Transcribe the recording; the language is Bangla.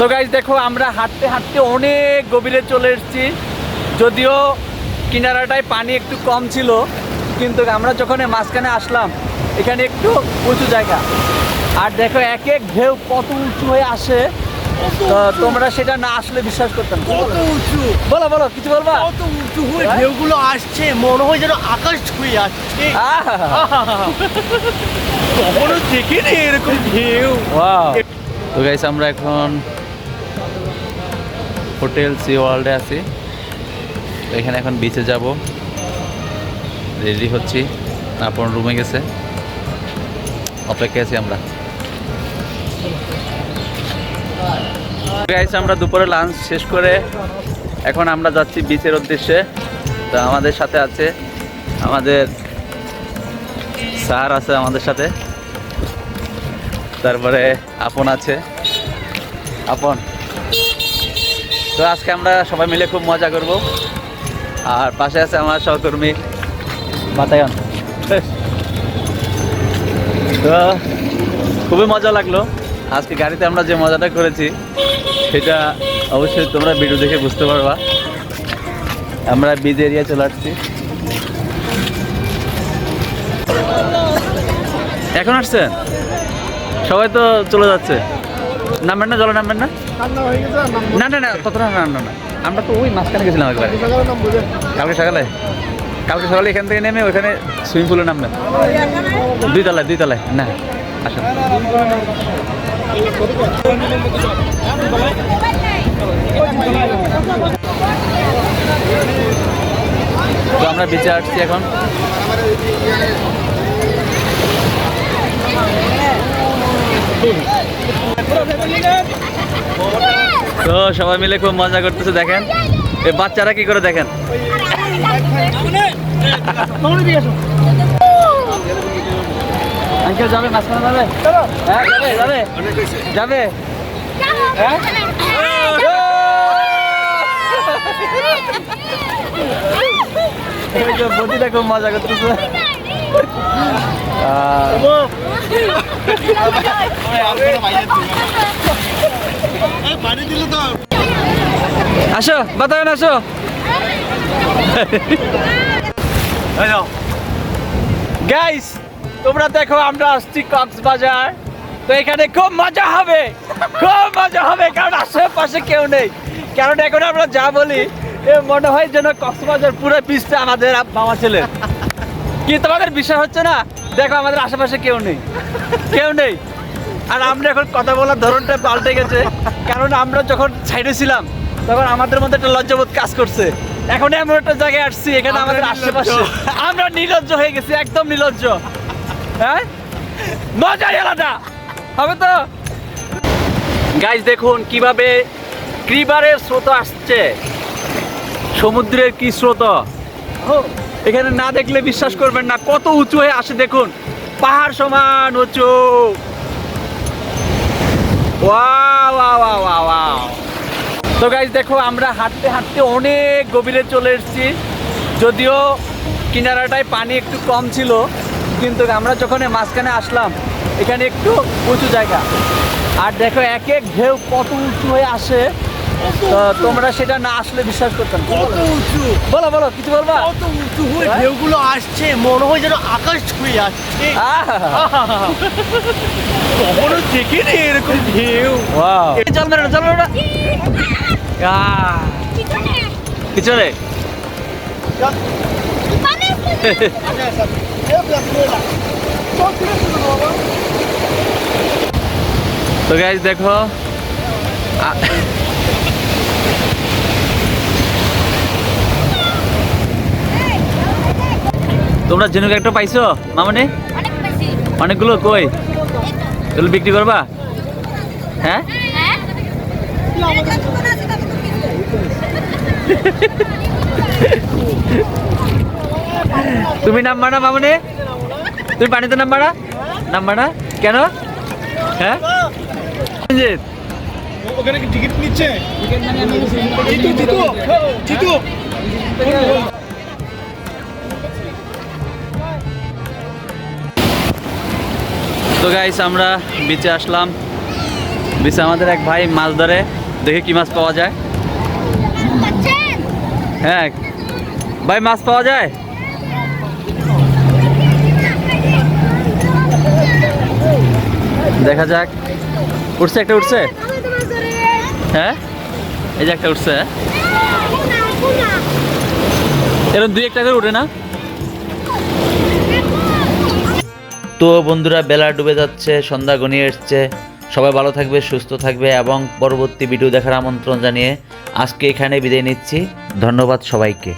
তো গাইজ দেখো আমরা হাঁটতে হাঁটতে অনেক গভীরে চলে এসেছি। যদিও কিনারাটায় পানি একটু কম ছিল কিন্তু আমরা যখন মাঝখানে আসলাম এখানে একটু উঁচু জায়গা। আর দেখো এক এক ঢেউ কত উঁচু হয়ে আসে। তোমরা সেটা না আসলে বিশ্বাস করতাম কত উঁচু। বলো বলো কিছু বলবা? কত উঁচু হয়ে হ্যাঁ? ঢেউগুলো আসছে মনে হয় যেন আকাশ ছুঁয়ে আসছে! কখনো দেখিনি এরকম ঢেউ। তো গাইস আমরা এখন হোটেল সি ওয়ার্ল্ডে আছি। এখানে এখন বিচে যাব। রেডি হচ্ছি। আপন রুমে গেছে। অপেক্ষায় আছি আমরা। গাইস আমরা দুপুরে লাঞ্চ শেষ করে এখন আমরা যাচ্ছি বিচের উদ্দেশ্যে। তো আমাদের সাথে আছে আমাদের স্যার আছে আমাদের সাথে। তারপরে আপন আছে। আপন তো আজকে আমরা সবাই মিলে খুব মজা করব। আর পাশে আছে আমার সহকর্মী বাতায়ন। তো খুবই মজা লাগল। আজকে গাড়িতে আমরা যে মজাটা করেছি, সেটা অবশ্যই তোমরা ভিডিও দেখে বুঝতে পারবা। আমরা বিজ এরিয়া চলে আসছি। এখন আসছেন? সবাই তো চলে যাচ্ছে। নামবেন না জলে নামবেন না? না না না ততটা না না না। আমরা তো ওই মাঝখানে গেছিলাম একবারে। কালকে সকালে কালকে সকালে? এখান থেকে নেমে ওখানে সুইমিং পুলে নামবেন দুই তলায় দুই তলায়। না আসুন তো আমরা বেঁচে আসছি এখন। তো সবাই মিলে খুব মজা করতেছে, দেখেন। এই বাচ্চারা কি করে দেখেন? যাবে? হ্যাঁ হ্যাঁ? খুব মজা করতেছে। আসো, বাতায়ন আসো। গাইস তোমরা দেখো, আমরা আসছি কক্সবাজার। তো এখানে খুব মজা হবে। খুব মজা হবে, কারণ আশেপাশে কেউ নেই। কারণ এখন আমরা যা বলি মনে হয় যেন কক্সবাজার পুরো পিসটা আমাদের বাবা ছেলে কি তোমাদের বিশ্বাস হচ্ছে না? দেখো আমাদের আশেপাশে কেউ নেই। কেউ নেই। আর আমরা এখন কথা বলার ধরনটা পাল্টে গেছে। কারণ আমরা যখন সাইডে ছিলাম তখন আমাদের মধ্যে একটা লজ্জাবোধ কাজ করছে। এখন এমন একটা জায়গায় আসছি এখানে আমাদের আশেপাশে। আমরা নির্লজ্জ হয়ে গেছি একদম নির্লজ্জ। হ্যাঁ? মজাই আলাদা। হবে তো? গাইজ দেখুন কীভাবে ক্রিবারের স্রোত আসছে। সমুদ্রের কি স্রোত? এখানে না দেখলে বিশ্বাস করবেন না, কত উঁচু হয়ে আসে দেখুন। পাহাড় সমান উঁচু। তো গাইজ দেখো, আমরা হাঁটতে হাঁটতে অনেক গভীরে চলে এসেছি। যদিও কিনারাটায় পানি একটু কম ছিল, কিন্তু আমরা যখন মাঝখানে আসলাম, এখানে একটু উঁচু জায়গা। আর দেখো, এক এক ঢেউ কত উঁচু হয়ে আসে। তো তোমরা সেটা না আসলে বিশ্বাস করতাম বলো? বলো কিছু বলবা? কত উঁচু হয়ে হ্যাঁ? ঢেউগুলো আসছে মনে হয় যেন আকাশ ছুঁয়ে আহা! কখনো দেখিনি এরকম ঢেউ। জল মেরো জল মেরো না আহ! কিছু নেই তো গাইজ দেখো তোমরা ঝিনুক একটা পাইছো? মামনি? অনেক অনেকগুলো কই? তাহলে বিক্রি করবা? হ্যাঁ? হ্যাঁ তুমি নামবা না মামনি? তুমি পানিতে নামবা না নামবা না কেন? হ্যাঁ? ওখানে টিকিট নিচ্ছে? তো গাইস আমরা বিচে আসলাম। বিচে আমাদের এক ভাই মাছ ধরে, দেখে কি মাছ পাওয়া যায়। হ্যাঁ ভাই মাছ পাওয়া যায়? দেখা যাক। উঠছে একটা, উঠছে? হ্যাঁ? এই যে একটা উঠছে। এরকম দুই একটা করে উঠে না? তো বন্ধুরা, বেলা ডুবে যাচ্ছে, সন্ধ্যা গনিয়ে এসছে। সবাই ভালো থাকবে, সুস্থ থাকবে এবং পরবর্তী ভিডিও দেখার আমন্ত্রণ জানিয়ে আজকে এখানে বিদায় নিচ্ছি। ধন্যবাদ সবাইকে।